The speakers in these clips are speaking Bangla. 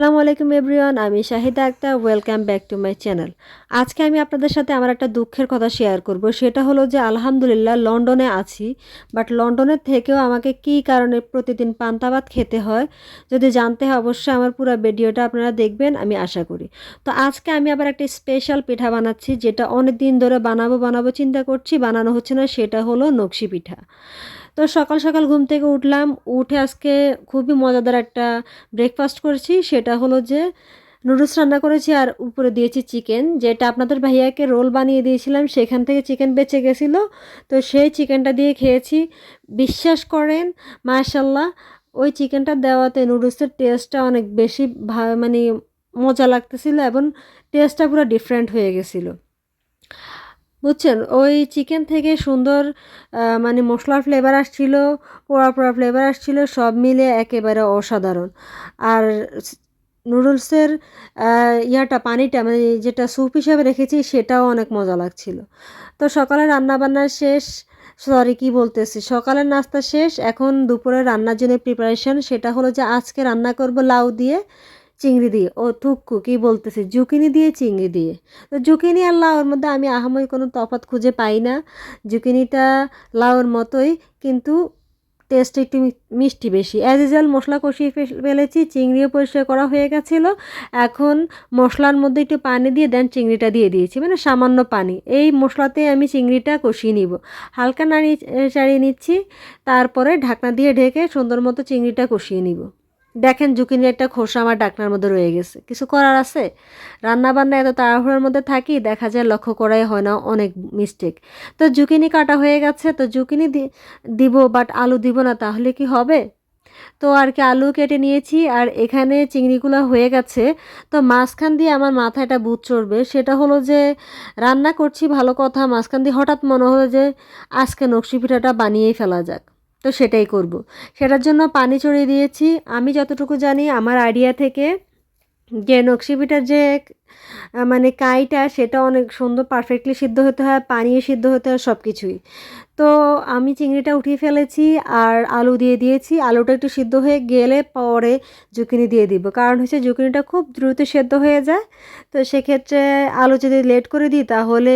আসসালামু আলাইকুম এভরিওয়ান, আমি Shahida Akter, welcome back to my channel. আজকে আমি আপনাদের সাথে আমার একটা দুঃখের কথা শেয়ার করব, সেটা হলো যে আলহামদুলিল্লাহ লন্ডনে আছি, বাট লন্ডনের থেকেও আমাকে কী কারণে প্রতিদিন পান্তা ভাত খেতে হয়, যদি জানতে হয় অবশ্যই আমার পুরো ভিডিওটা আপনারা দেখবেন, আমি আশা করি। তো আজকে আমি আবার একটা স্পেশাল পিঠা বানাচ্ছি, যেটা অনেক দিন ধরে বানাবো বানাবো চিন্তা করছি, বানানো হচ্ছে না, সেটা হলো নকশি পিঠা। তো সকাল সকাল ঘুম থেকে উঠলাম, উঠে আজকে খুবই মজাদার একটা ব্রেকফাস্ট করেছি। সেটা হলো যে নুডলস রান্না করেছি আর উপরে দিয়েছি চিকেন যেটা আপনাদের ভাইয়াকে রোল বানিয়ে দিয়েছিলাম, সেখান থেকে চিকেন বেঁচে গেছিল। তো সেই চিকেনটা দিয়ে খেয়েছি। বিশ্বাস করেন মার্শাল্লাহ ওই চিকেনটা দেওয়াতে নুডলসের টেস্টটা অনেক বেশি মানে মজা লাগতেছিল এবং টেস্টটা পুরো ডিফারেন্ট হয়ে গেছিল। বুঝছেন? ওই চিকেন থেকে সুন্দর মানে মশলার ফ্লেভার আসছিল, পোড়া পোড়া ফ্লেভার আসছিল, সব মিলে একেবারে অসাধারণ। আর নুডলসের ইয়াটা, পানিটা মানে যেটা স্যুপ হিসাবে রেখেছি, সেটাও অনেক মজা লাগছিল। তো সকালে রান্নাবান্না শেষ সরি কি বলতেছি? সকালের নাস্তা শেষ, এখন দুপুরে রান্নার জন্য প্রিপারেশন সেটা হলো যে আজকে রান্না করব লাউ দিয়ে চিংড়ি দিয়ে। ও থুক্কু কি বলতেছে? জুকিনি দিয়ে চিংড়ি দিয়ে। তো জুকিনি আর লাউর মধ্যে আমি আহামরি কোনো তফাৎ খুঁজে পাই না। জুকিনিটা লাউর মতোই, কিন্তু টেস্ট একটু মিষ্টি বেশি। অ্যাজ ইউজুয়াল মশলা কষিয়ে ফেলেছি, চিংড়িও পরিষ্কার করা হয়ে গেছিল। এখন মশলার মধ্যে একটু পানি দিয়ে দেন, চিংড়িটা দিয়ে দিয়েছি। মানে সামান্য পানি। এই মশলাতে আমি চিংড়িটা কষিয়ে নিব। হালকা নাড়িয়ে চাড়িয়ে নিচ্ছি। তারপরে ঢাকনা দিয়ে ঢেকে সুন্দর মতো চিংড়িটা কষিয়ে নিব। দেখেন জুকিনির একটা খোসা আমার ডাকনার মধ্যে রয়ে গেছে। কিছু করার আছে? রান্না বান্না এত তাড়াহুড়োর মধ্যে থাকি, দেখা যায় লক্ষ্য করাই হয় না, অনেক মিস্টেক তো জুকিনি কাটা হয়ে গেছে, তো জুকিনি দিব বাট আলু দিব না, তাহলে কি হবে? তো আর কি আলু কেটে নিয়েছি, আর এখানে চিংড়িগুলো হয়ে গেছে। তো মাঝখান দিয়ে আমার মাথায় একটা বুট চড়বে, সেটা হলো যে, রান্না করছি ভালো কথা, মাঝখান দিয়ে হঠাৎ মনে হলো যে, আজকে নকশি পিঠাটা বানিয়েই ফেলা যাক। তো সেটাই করব। সেটার জন্য পানি চড়িয়ে দিয়েছি। আমি যতটুকু জানি আমার আইডিয়া থেকে যে নকশি পিঠার যে মানে কাইটা, সেটা অনেক সুন্দর পারফেক্টলি সিদ্ধ হতে হয়, পানিও সিদ্ধ হতে হয় সব কিছুই তো আমি চিংড়িটা উঠিয়ে ফেলেছি আর আলু দিয়ে দিয়েছি। আলুটা একটু সিদ্ধ হয়ে গেলে পরে জুকিনি দিয়ে দিব। কারণ হচ্ছে জুকিনিটা খুব দ্রুত সেদ্ধ হয়ে যায়। তো সেক্ষেত্রে আলু যদি লেট করে দিই, তাহলে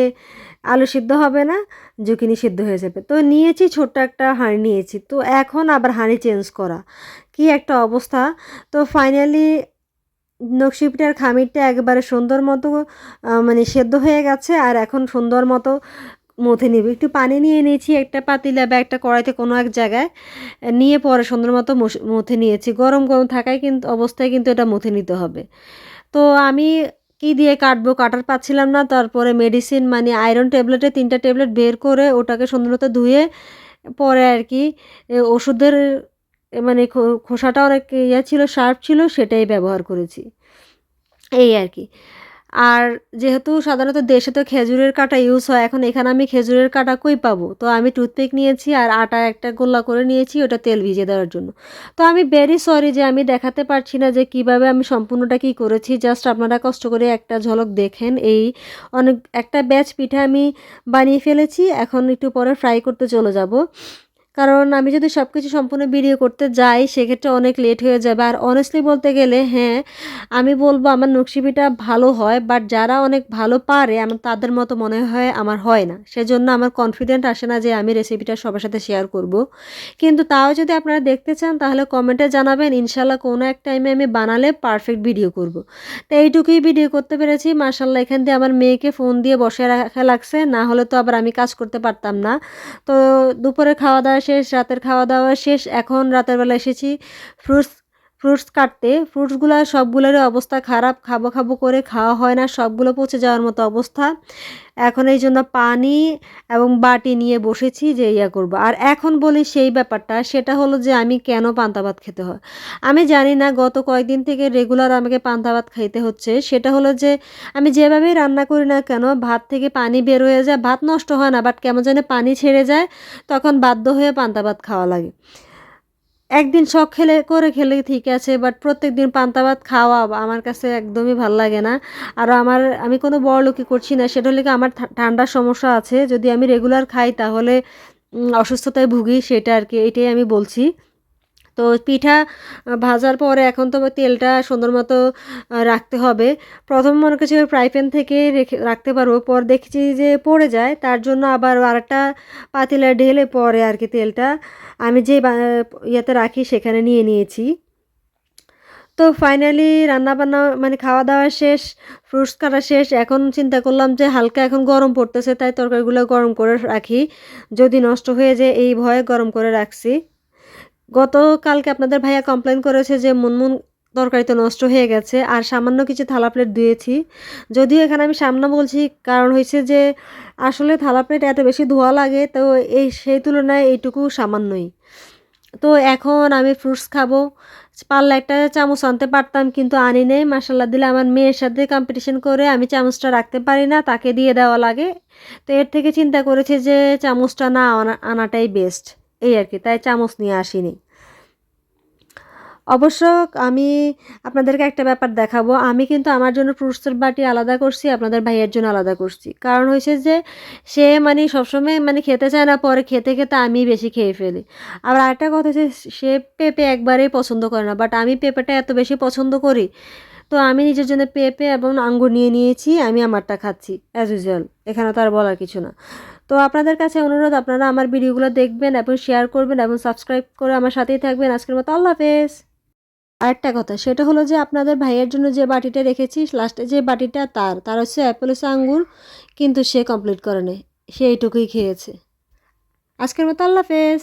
আলু সিদ্ধ হবে না, জুকিনি সিদ্ধ হয়ে যাবে। তো নিয়েছি, ছোট্ট একটা হাঁড়ি নিয়েছি। তো এখন আবার হাঁড়ি চেঞ্জ করা। কি একটা অবস্থা। তো ফাইনালি নকশি পিঠার খামিরটা একবারে সুন্দর মতো মানে সেদ্ধ হয়ে গেছে আর এখন সুন্দর মতো মথে নিব। একটু পানি নিয়ে নিয়েছি, একটা পাতিলা বা একটা কড়াইতে কোনো এক জায়গায়, নিয়ে পরে সুন্দর মতো মথে নিয়েছি। গরম গরম থাকায় কিন্তু, অবস্থায় কিন্তু এটা মথে নিতে হবে। তো আমি কি দিয়ে কাটবো? কাটার পাচ্ছিলাম না। তারপরে মেডিসিন মানে আয়রন ট্যাবলেটে তিনটা ট্যাবলেট বের করে ওটাকে সুন্দর ধুয়ে পরে আর কি ওষুধের মানে খোসাটা অনেক ইয়ে ছিল শার্প ছিল, সেটাই ব্যবহার করেছি। এই আর কি। আর যেহেতু সাধারণত দেশে তো খেজুরের কাঁটা ইউজ হয়, এখন এখানে আমি খেজুরের কাঁটা কই পাবো? তো আমি টুথপিক নিয়েছি আর আটা একটা গোল্লা করে নিয়েছি, ওটা তেল ভিজে দেওয়ার জন্য। তো আমি ভেরি সরি যে আমি দেখাতে পারছি না যে কীভাবে আমি সম্পূর্ণটা কি করেছি জাস্ট আপনারা কষ্ট করে একটা ঝলক দেখেন। এই অনেক, একটা ব্যাচ পিঠা আমি বানিয়ে ফেলেছি, এখন একটু পরে ফ্রাই করতে চলে যাব। কারণ আমি যদি সব কিছু সম্পূর্ণ ভিডিও করতে যাই, সেক্ষেত্রে অনেক লেট হয়ে যাবে। আর অনেস্টলি বলতে গেলে হ্যাঁ আমি বলব আমার নকশি পিঠা ভালো হয় বাট যারা অনেক ভালো পারে, আমার তাদের মতো মনে হয় আমার হয় না। সেজন্য আমার কনফিডেন্ট আসে না যে আমি রেসিপিটা সবার সাথে শেয়ার করব। কিন্তু তাও যদি আপনারা দেখতে চান, তাহলে কমেন্টে জানাবেন ইনশাল্লাহ কোনো এক টাইমে আমি বানালে পারফেক্ট ভিডিও করব। তো এইটুকুই ভিডিও করতে পেরেছি। মার্শাল্লাহ এখান দিয়ে আমার মেয়েকে ফোন দিয়ে বসে রাখা লাগছে, না হলে তো আবার আমি কাজ করতে পারতাম না। তো দুপুরে খাওয়া দাওয়া শেষ রাতের খাওয়া দাওয়া শেষ এখন রাতের বেলা এসেছি। ফ্রুটস ফ্রুটস কাটতে, ফ্রুটসগুলো সবগুলোরই অবস্থা খারাপ, খাব খাব করে খাওয়া হয় না, সবগুলো পচে যাওয়ার মতো অবস্থা। এখন এই জন্য পানি এবং বাটি নিয়ে বসেছি যে ইয়া করব। আর এখন বলি সেই ব্যাপারটা, সেটা হলো যে আমি কেন পান্তা ভাত খেতে হয়? আমি জানি না, গত কয়েকদিন থেকে রেগুলার আমাকে পান্তা ভাত খাইতে হচ্ছে। সেটা হলো যে আমি যেভাবেই রান্না করি না কেন, ভাত থেকে পানি বের হয়ে যায়, ভাত নষ্ট হয় না বাট কেমন যেন পানি ছেড়ে যায়, তখন বাধ্য হয়ে পান্তা ভাত খাওয়া লাগে। একদিন শখ খেলে, করে খেলে ঠিক আছে বাট প্রত্যেক দিন পান্তা ভাত খাওয়া আমার কাছে একদমই ভালো লাগে না। আর আমার, আমি কোনো বড় লোকই করছি না, সেটা হলে আমার ঠান্ডার সমস্যা আছে, যদি আমি রেগুলার খাই তাহলে অসুস্থতায় ভুগি সেটা আর কি, এটাই আমি বলছি। তো পিঠা ভাজার পরে এখন তো তেলটা সুন্দর মতো রাখতে হবে। প্রথম মনে করছি ফ্রাই প্যান থেকে রেখে, রাখতে পারব। পর দেখছি যে পড়ে যায়, তার জন্য আবার আরেকটা পাতিলা ঢেলে পরে আর কি তেলটা আমি যে ইয়েতে রাখি সেখানে নিয়ে নিয়েছি। তো ফাইনালি রান্নাবান্না মানে খাওয়া দাওয়া শেষ ফ্রুটস কাটা শেষ। এখন চিন্তা করলাম যে হালকা এখন গরম পড়তেছে, তাই তরকারিগুলো গরম করে রাখি। যদি নষ্ট হয়ে যায়, এই ভয়ে গরম করে রাখছি। গতকালকে আপনাদের ভাইয়া কমপ্লেন করেছে যে মুনমুন তরকারি তো নষ্ট হয়ে গেছে, আর সামান্য কিছু থালা প্লেট ধুয়েছি। যদিও এখানে আমি সামনে বলছি, কারণ হয়েছে যে আসলে থালা প্লেট এত বেশি ধোয়া লাগে, তো এই সেই তুলনায় এইটুকু সামান্যই। তো এখন আমি ফ্রুটস খাব। পারলে একটা চামচ আনতে পারতাম, কিন্তু আনি নেই। মাসাল্লাহ দিলে আমার মেয়ের সাথে কম্পিটিশন করে আমি চামচটা রাখতে পারি না, তাকে দিয়ে দেওয়া লাগে। তো এর থেকে চিন্তা করেছে যে চামচটা না আনা- আনাটাই বেস্ট এই আর কি। তাই চামচ নিয়ে আসিনি। অবশ্য আমি আপনাদেরকে একটা ব্যাপার দেখাবো। আমি কিন্তু আমার জন্য ফ্রুটসের বাটি আলাদা করছি, আপনাদের ভাইয়ের জন্য আলাদা করছি। কারণ হয়েছে যে, সে মানে সবসময় মানে খেতে চায় না, পরে খেতে খেতে আমি বেশি খেয়ে ফেলি। আবার আরেকটা কথা হচ্ছে, সে পেঁপে একবারেই পছন্দ করে না বাট আমি পেঁপেটা এত বেশি পছন্দ করি, তো আমি নিজের জন্য পেঁপে এবং আঙ্গুর নিয়ে নিয়েছি, আমি আমারটা খাচ্ছি অ্যাজ ইউজুয়াল এখানে তো আর বলার কিছু না। তো আপনাদের কাছে অনুরোধ, আপনারা আমার ভিডিওগুলো দেখবেন এবং শেয়ার করবেন এবং সাবস্ক্রাইব করে আমার সাথেই থাকবেন। আজকের মতো আল্লাহ হাফেজ। আরেকটা কথা, সেটা হলো যে আপনাদের ভাইয়ের জন্য যে বাটিটা রেখেছি লাস্টে যে বাটিটা তার তার হচ্ছে অ্যাপেল আঙ্গুর, কিন্তু সে কমপ্লিট করে নেই সে এইটুকুই খেয়েছে। আজকের মতো আল্লাহ হাফেজ।